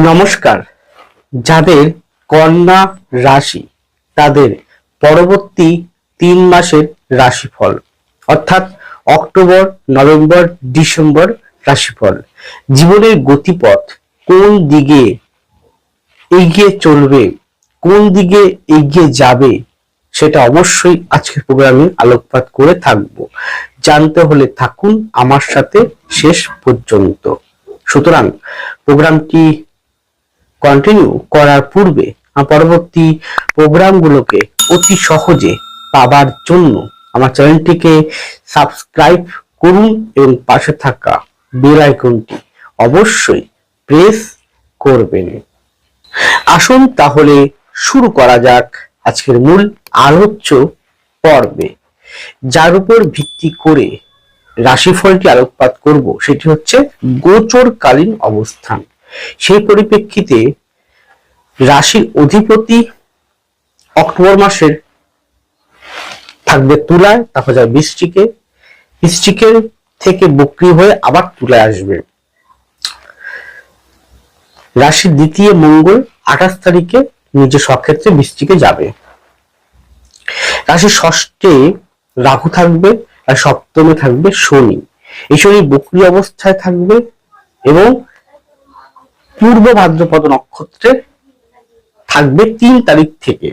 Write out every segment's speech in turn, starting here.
নমস্কার। যাদের কন্যা রাশি, তাদের পরবর্তী তিন মাসের রাশিফল, অর্থাৎ অক্টোবর, নভেম্বর, ডিসেম্বর রাশিফল। জীবনের গতিপথ কোন দিকে এগিয়ে চলবে, কোন দিকে এগিয়ে যাবে, সেটা অবশ্যই আজকের প্রোগ্রামে আলোকপাত করে থাকব। জানতে হলে থাকুন আমার সাথে শেষ পর্যন্ত। সুতরাং, প্রোগ্রামটি কন্টিনিউ করার পূর্বে পরবর্তী প্রোগ্রামগুলোকে অতি সহজে পাবার জন্য আমার চ্যানেলটিকে সাবস্ক্রাইব করুন এবং পাশে থাকা বেল আইকনটি অবশ্যই প্রেস করবেন। আসুন তাহলে শুরু করা যাক আজকের মূল আলোচ্য পর্বে। যার উপর ভিত্তি করে রাশিফলটি আলোকপাত করব, সেটি হচ্ছে গোচরকালীন অবস্থান। সেই পরিপ্রেক্ষিতে রাশির অধিপতি অক্টোবর মাসের থাকবে তুলায়, তারপর যাবে বৃষ্টিকে বৃষ্টিকের থেকে বক্রি হয়ে আবার তুলায় আসবে। রাশির দ্বিতীয় মঙ্গল আঠাশ তারিখে নিজের স্বক্ষেত্রে বৃষ্টিকে যাবে। রাশির ষষ্ঠে রাহু থাকবে আর সপ্তমে থাকবে শনি। এই শনি বক্রি অবস্থায় থাকবে এবং পূর্ব ভাদ্রপদ নক্ষত্রে থাকবে তিন তারিখ থেকে।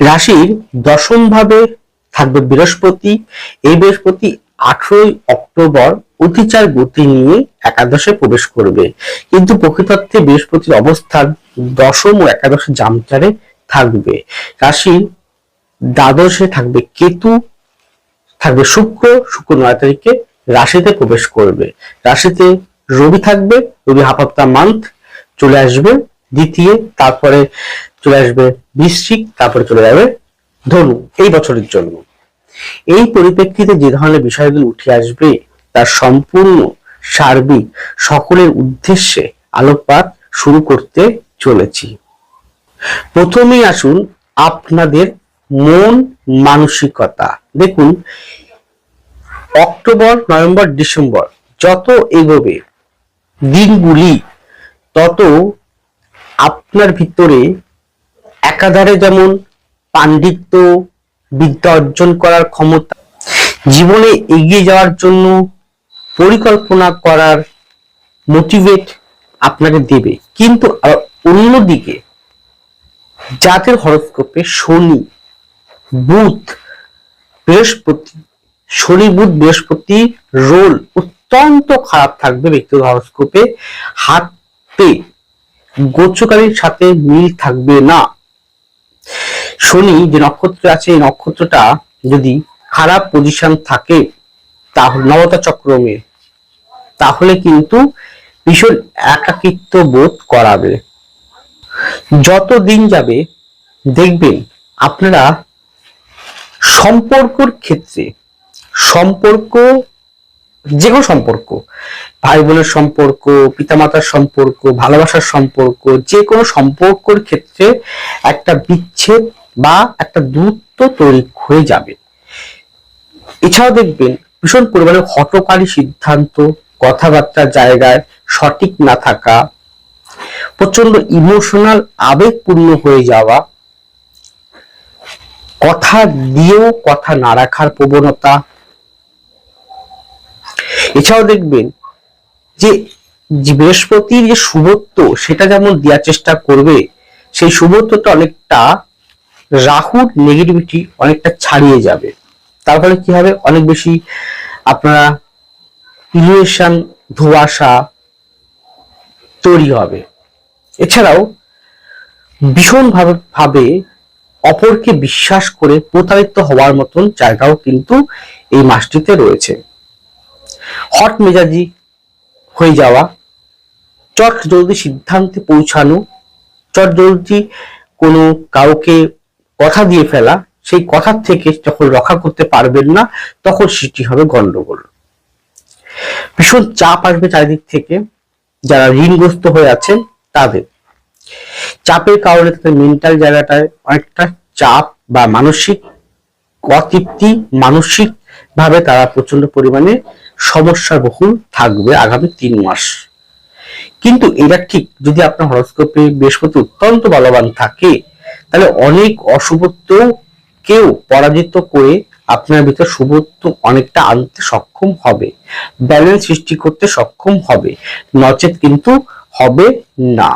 রাশির দশম ভাবে থাকবে বৃহস্পতি। এই বৃহস্পতি আঠারোই অক্টোবর অতিচার গতি নিয়ে একাদশে প্রবেশ করবে। কিন্তু প্রকৃতার্থে বৃহস্পতির অবস্থান দশম ও একাদশ জামচারে থাকবে। রাশির দ্বাদশে থাকবে কেতু, থাকবে শুক্র। শুক্র নয় তারিখে রাশিতে প্রবেশ করবে। রাশিতে রবি থাকবে, রবি হাফ হাফতা মান্থ চলে আসবে, দ্বিতীয়, তারপরে চলে আসবে বৃশ্চিক, তারপরে চলে যাবে ধনু, এই বছরের জন্য। এই পরিপ্রেক্ষিতে যে ধরনের বিষয়গুলো উঠে আসবে, তার সম্পূর্ণ সার্বিক সকলের উদ্দেশ্যে আলোকপাত শুরু করতে চলেছি। প্রথমেই আসুন আপনাদের মন মানসিকতা। দেখুন, অক্টোবর, নভেম্বর, ডিসেম্বর, যত এগোবে দিনগুলি তত আপনার ভিতরে একাধারে যেমন পাণ্ডিত্য, বিদ্যা অর্জন করার ক্ষমতা, জীবনে এগিয়ে যাওয়ার জন্য পরিকল্পনা করার মোটিভেট আপনাকে দেবে। কিন্তু অন্যদিকে জাতের হরস্কোপে শনি, বুধ, বৃহস্পতি, শনি, বুধ, বৃহস্পতি, রোল অত্যন্ত খারাপ থাকবে ব্যক্তিগত হরস্কোপে। হাতে গোচকারীর সাথে মিল থাকবে না। শনি যে নক্ষত্র আছে, এই নক্ষত্রটা যদি খারাপ পজিশন থাকে, তাহলে নবতা চক্রমে, তাহলে কিন্তু ভীষণ একাকিত্ব বোধ করাবে। যত দিন যাবে, দেখবেন আপনারা সম্পর্কর ক্ষেত্রে, সম্পর্ক যে কোনো সম্পর্ক ভাই বোনের সম্পর্ক, পিতামাতার সম্পর্ক, ভালোবাসার সম্পর্ক যে কোনো সম্পর্কর ক্ষেত্রে একটা বিচ্ছেদ বা একটা দূরত্ব তৈরি হয়ে যাবে। এছাড়াও দেখবেন, ভীষণ পরিমাণে হটকারী সিদ্ধান্ত, কথাবার্তা জায়গায় সঠিক না থাকা প্রচণ্ড ইমোশনাল আবেগপূর্ণ হয়ে যাওয়া, কথা দিয়েও কথা না রাখার প্রবণতা এছাড়াও দেখবেন যে বৃহস্পতির যে শুভত্ব, সেটা যেমন দেওয়ার চেষ্টা করবে, সেই শুভত্বটা অনেকটা রাহুর নেগেটিভিটি অনেকটা ছাড়িয়ে যাবে। তার ফলে কি হবে? অনেক বেশি আপনারা ইলিউশন ধোয়াশা তৈরি হবে। এছাড়াও ভীষণ ভাবে ভাবে অপরকে বিশ্বাস করে প্রতারিত হওয়ার মতন জায়গাও কিন্তু এই মাসটিতে রয়েছে। হট মেজাজি হয়ে যাওয়া, চট জলদি সিদ্ধান্তে পৌঁছানো, চট জলদি কোনো কাউকে কথা দিয়ে ফেলা, সেই কথার থেকে যখন রক্ষা করতে পারবেন না, তখন সৃষ্টি হবে গন্ডগোল। ভীষণ চাপ আসবে চারিদিক থেকে। যারা ঋণগ্রস্ত হয়ে আছেন, তাদের। চাপের কারণে তাদের মেন্টাল জায়গাটায় অনেকটা চাপ বা মানসিক অতৃপ্তি মানসিক ভাবে তারা প্রচণ্ড পরিমাণে সমস্যার বহুল থাকবে আগামী তিন মাস। কিন্তু এটা ঠিক যদি আপনার হরস্কোপে বৃহস্পতি অত্যন্ত বলবান থাকে, তাহলে অনেক অশুভত্ব কেউ পরাজিত করে আপনার ভিতর শুভত্ব অনেকটা আনতে সক্ষম হবে, ব্যালেন্স সৃষ্টি করতে সক্ষম হবে, নচেত কিন্তু হবে না।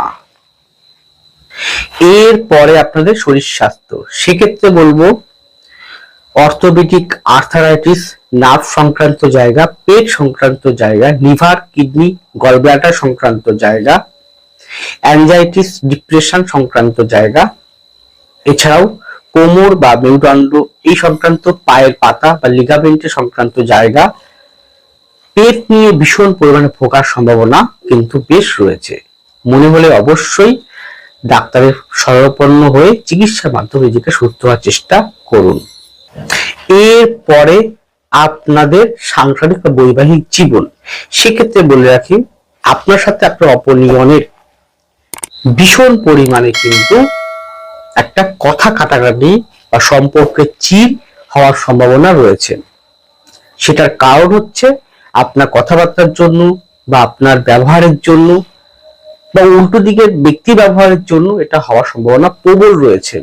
এরপরে আপনাদের শরীর স্বাস্থ্য। সেক্ষেত্রে বলব অর্থোপেডিক আর্থারাইটিস, নার্ভ সংক্রান্ত জায়গা, পেট সংক্রান্ত জায়গা, লিভার, কিডনি, গলব্লাডার সংক্রান্ত জায়গা অ্যাংজাইটিস ডিপ্রেশন সংক্রান্ত জায়গা, এছাড়াও কোমর বা মেরুদণ্ড, এই সংক্রান্ত পায়ের পাতা বা লিগামেন্টের সংক্রান্ত জায়গা, পেট নিয়ে ভীষণ পরিমাণে ভোগার সম্ভাবনা কিন্তু বেশ রয়েছে। মনে হলে অবশ্যই ডাক্তারের শরণাপন্ন হয়ে চিকিৎসার মাধ্যমে নিজেকে সুস্থ হওয়ার চেষ্টা করুন। এরপরে আপনাদের সাংসারিক বা বৈবাহিক জীবন। সেক্ষেত্রে বলে রাখি, আপনার সাথে আপনার অপনিয়নের ভীষণ পরিমাণে কিন্তু একটা কথা কাটাকাটি বা সম্পর্কে চির হওয়ার সম্ভাবনা রয়েছে। সেটার কারণ হচ্ছে আপনার কথাবার্তার জন্য বা আপনার ব্যবহারের জন্য বা উল্টো দিকের ব্যক্তি ব্যবহারের জন্য এটা হওয়ার সম্ভাবনা প্রবল রয়েছে।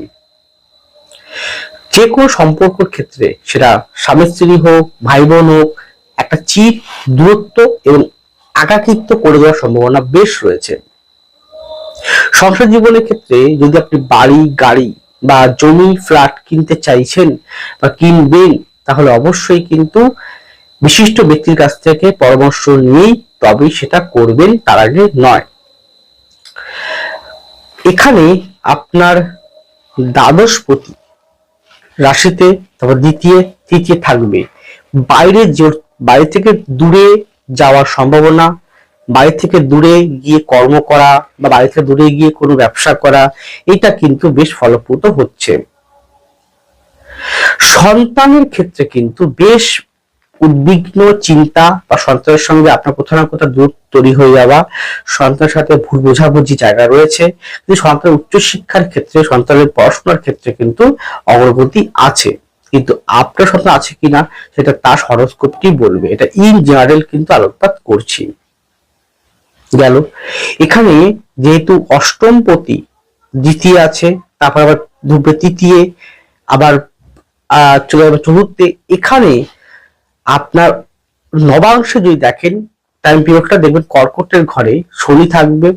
যে কোনো সম্পর্কের ক্ষেত্রে সেটা স্বামী স্ত্রী হোক ভাই বোন হোক, একটা চির দূরত্ব এবং একাকিত্ব করে দেওয়ার সম্ভাবনা বেশ রয়েছে। সংসার জীবনের ক্ষেত্রে যদি আপনি বাড়ি, গাড়ি বা জমি ফ্ল্যাট কিনতে চাইছেন বা কিনবেন, তাহলে অবশ্যই কিন্তু বিশিষ্ট ব্যক্তির কাছ থেকে পরামর্শ নিয়েই তবেই সেটা করবেন, তার আগে নয়। এখানে আপনার দ্বাদশ দ্বাদশপতি রাশিতে, তারপর দ্বিতীয়, তৃতীয় থাকবে। বাইরে বাইরে থেকে দূরে যাওয়ার সম্ভাবনা, বাইরে থেকে দূরে গিয়ে কর্ম করা বা বাড়ি থেকে দূরে গিয়ে কোনো ব্যবসা করা, এটা কিন্তু বেশ ফলপ্রদ হচ্ছে। সন্তানের ক্ষেত্রে কিন্তু বেশ উদ্বিগ্ন চিন্তা বা সন্তানের সঙ্গে আপনার কোথাও না কোথাও দূর তৈরি হয়ে যাওয়া সন্তানের সাথে ভুল বোঝাবুঝি জায়গা রয়েছে। কিন্তু সন্তানের উচ্চশিক্ষার ক্ষেত্রে সন্তানের পড়াশোনার ক্ষেত্রে কিন্তু অগ্রগতি আছে। কিন্তু আপনার সন্তান আছে কিনা, সেটা তার হরস্কোপটি বলবে। এটা ইন জেনারেল কিন্তু আলোকপাত করছি। গেল। এখানে যেহেতু অষ্টম পতি দ্বিতীয় আছে, তারপর আবার ঢুকবে তৃতীয়, আবার চলে চতুর্থে, এখানে আপনার নবাংশে যদি দেখেন টাইম পিরিয়ডটা দেখবেন, কর্কটের ঘরে শনি থাকবে।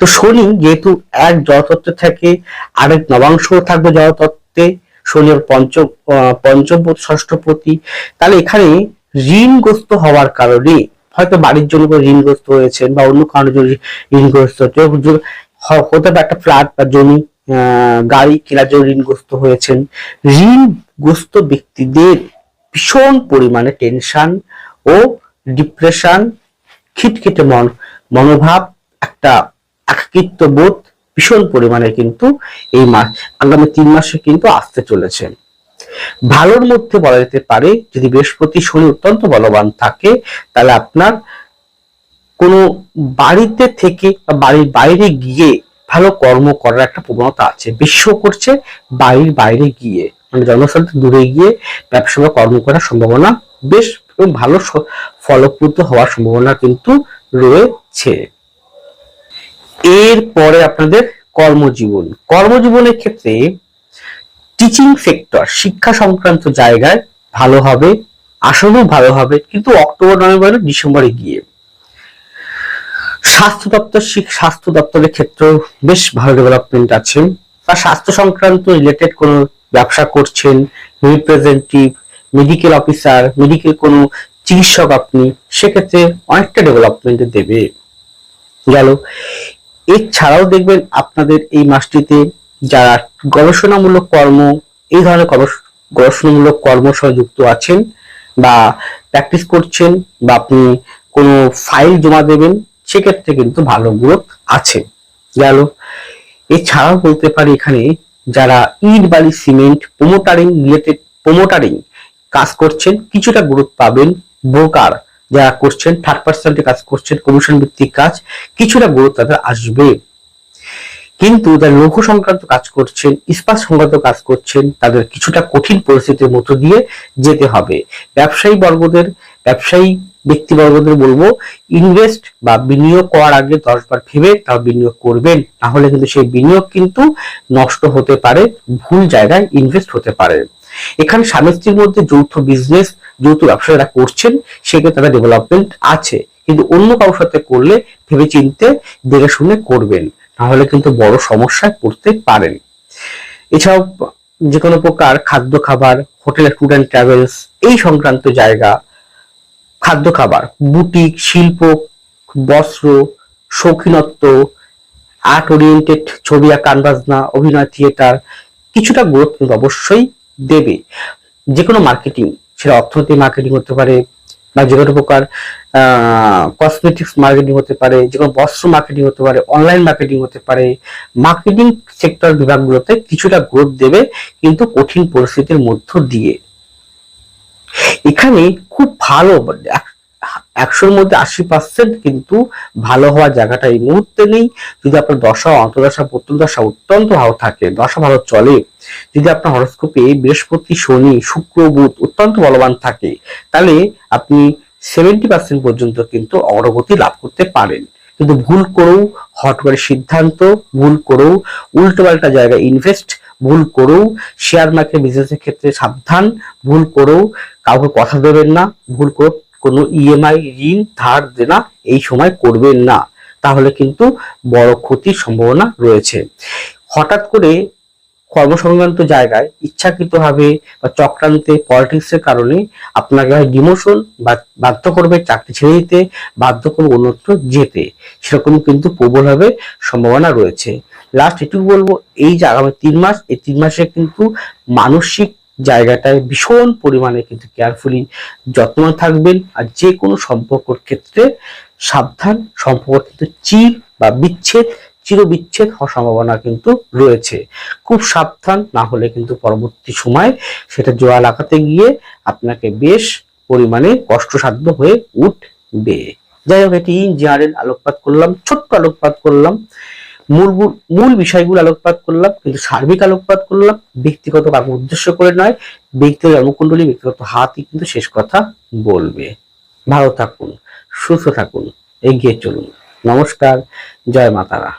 তো শনি যেহেতু এক জলতত্ত্ব থেকে আরেক নবাংশ থাকবে জলতত্ত্বে শনি পঞ্চম পঞ্চম ষষ্ঠপতি তাহলে এখানে ঋণগ্রস্ত হওয়ার কারণে, হয়তো বাড়ির জন্য ঋণগ্রস্ত হয়েছেন বা অন্য কারণের জন্য ঋণগ্রস্ত হতে পারে একটা ফ্ল্যাট বা জমি গাড়ি কেনার জন্য ঋণগ্রস্ত হয়েছেন। ঋণগ্রস্ত ব্যক্তিদের ভীষণ পরিমাণে টেনশন ও ডিপ্রেশন খিটখিটে মন, মনোভাব, একটা একাকিত্ব বোধ ভীষণ পরিমাণে কিন্তু এই মাস, আগামী তিন মাসে কিন্তু আসতে চলেছে। ভালোর মধ্যে বলা যেতে পারে, যদি বৃহস্পতি শনি অত্যন্ত বলবান থাকে, তাহলে আপনার কোনো বাড়িতে থেকে বা বাড়ির বাইরে গিয়ে ভালো কর্ম করার একটা প্রবণতা আছে। বিশ্ব করছে বাড়ির বাইরে গিয়ে। মানে জনস্থান দূরে গিয়ে ব্যবসা বা কর্ম করার সম্ভাবনা বেশ ভালো ফলপ্রদ হওয়ার সম্ভাবনা কিন্তু রয়েছে। এরপরে আপনাদের কর্মজীবন। কর্মজীবনের ক্ষেত্রে টিচিং সেক্টর শিক্ষা সংক্রান্ত জায়গায় ভালো হবে আসলেও ভালো হবে, কিন্তু অক্টোবর, নভেম্বর, ডিসেম্বরে গিয়ে স্বাস্থ্য দপ্তর স্বাস্থ্য দপ্তরের ক্ষেত্রেও বেশ ভালো ডেভেলপমেন্ট আছে। বা স্বাস্থ্য সংক্রান্ত রিলেটেড কোনো ব্যবসা করছেন রিপ্রেজেন্টেটিভ মেডিকেল অফিসার মেডিকেল কোনো চিকিৎসক আপনি, সেক্ষেত্রে অনেকটা ডেভেলপমেন্ট দেবে। গেল। এছাড়াও দেখবেন আপনাদের এই মাসটিতে যারা গবেষণামূলক কর্ম, এই ধরনের গবেষণামূলক কর্ম সঙ্গে যুক্ত আছেন বা প্র্যাকটিস করছেন বা আপনি কোনো ফাইল জমা দেবেন, সেক্ষেত্রে কিন্তু ভালো গ্রোথ আছে। গেল। এছাড়াও বলতে পারি এখানে যারা ইট, বালি, সিমেন্ট, প্রোমোটারিং রিলেটেড প্রোমোটারিং কাজ করছেন, কিছুটা গুরুত্ব পাবেন ব্রোকার যারা করছেন থার্ড পার্সেন্টে কাজ করছেন কমিশন ভিত্তিক কাজ, কিছুটা গুরুত্ব তাদের আসবে। কিন্তু যারা লৌহ সংক্রান্ত কাজ করছেন, ইস্পাত সংক্রান্ত কাজ করছেন, তাদের কিছুটা কঠিন পরিস্থিতির মধ্য দিয়ে যেতে হবে। ব্যবসায়ী বর্গদের, ব্যবসায়ী ব্যক্তিবর্গদের বলব ইনভেস্ট বা বিনিয়োগ করার আগে দশবার ভেবে তাও বিনিয়োগ করবেন। না হলে কিন্তু সেই বিনিয়োগ কিন্তু নষ্ট হতে পারে, ভুল জায়গায় ইনভেস্ট হতে পারে। এখানে স্বামী স্ত্রীর মধ্যে যৌথ বিজনেস যৌথ ব্যবসা করছেন, সেক্ষেত্রে তাদের ডেভেলপমেন্ট আছে। কিন্তু অন্য কারোর সাথে করলে ভেবে চিনতে দেখে শুনে করবেন। না হলে কিন্তু বড় সমস্যায় পড়তে পারেন। এছাড়াও যে কোনো প্রকার খাদ্য খাবার হোটেল ফুড অ্যান্ড ট্রাভেলস এই সংক্রান্ত জায়গা খাদ্য খাবার, বুটিক, শিল্প, বস্ত্র, শৌখিনত্ব আর্ট ওরিয়েন্টেড ছবি আঁকান বাজনা, অভিনয় থিয়েটার কিছুটা গ্রোথ কিন্তু অবশ্যই দেবে। যে কোনো মার্কেটিং সেটা অর্থনৈতিক মার্কেটিং হতে পারে বা যে কোনো প্রকার কসমেটিক্স মার্কেটিং হতে পারে, যে কোনো বস্ত্র মার্কেটিং হতে পারে অনলাইন মার্কেটিং হতে পারে মার্কেটিং সেক্টর বিভাগগুলোতে কিছুটা গ্রোথ দেবে কিন্তু কঠিন পরিস্থিতির মধ্য দিয়ে। এখানে খুব ভালো, একশোর মধ্যে আশি পার্সেন্ট কিন্তু ভালো হওয়ার জায়গাটা এই মুহূর্তে নেই। যদি আপনার দশা অন্তদশা প্রত্যন্তদশা অত্যন্ত ভালো থাকে, দশা ভালো চলে, যদি আপনার হরস্কোপে বৃহস্পতি, শনি, শুক্র, বুধ অত্যন্ত বলবান থাকে, তাহলে আপনি সেভেন্টি পার্সেন্ট পর্যন্ত কিন্তু অগ্রগতি লাভ করতে পারেন। কিন্তু ভুল করেও হট করে সিদ্ধান্ত, ভুল করেও উল্টো পাল্টা জায়গায় ইনভেস্ট ভুল করেও শেয়ার মার্কেট বিজনেসের ক্ষেত্রে সাবধান, ভুল করেও, কাউকে কথা দেবেন না, ভুল করে, কোনো ইএমআই ঋণ, ধার দেনা, এই সময় করবেন না। তাহলে কিন্তু বড় ক্ষতির সম্ভাবনা রয়েছে। হঠাৎ করে কর্মসংক্রান্ত জায়গায় ইচ্ছাকৃতভাবে বা চক্রান্তে পলিটিক্সের কারণে আপনাকে হয় ডিমোশন বা বাধ্য করবে চাকরি ছেড়ে দিতে, বাধ্য করবে অন্যত্র যেতে। সেরকম কিন্তু প্রবলভাবে সম্ভাবনা রয়েছে। লাস্ট এটুকু বলব, এই যে আগামী তিন মাস, এই তিন মাসে কিন্তু মানসিক জায়গাটায় ভীষণ পরিমাণে কিন্তু কেয়ারফুলি যত্নবান থাকবেন আর যে কোনো সম্পর্কর ক্ষেত্রে সাবধান, সম্পর্ক কিন্তু চির বা বিচ্ছেদ চিরবিচ্ছেদ হওয়ার সম্ভাবনা কিন্তু রয়েছে। খুব সাবধান না হলে কিন্তু পরবর্তী সময় সেটা জোড়া লাগাতে গিয়ে আপনাকে বেশ পরিমাণে কষ্টসাধ্য হয়ে উঠবে। যাই হোক, এটি ইঞ্জিনিয়ারের আলোকপাত করলাম, ছোট্ট আলোকপাত করলাম। মূল মূল- বিষয়গুলো আলোকপাত করলাম, কিন্তু সার্বিক আলোকপাত করলাম। ব্যক্তিগত কাউকে উদ্দেশ্য করে নয়, ব্যক্তিগত জন্মকুণ্ডলী ব্যক্তিগত হাতই কিন্তু শেষ কথা বলবে। ভালো থাকুন, সুস্থ থাকুন, এগিয়ে চলুন। নমস্কার, জয় মাতারা।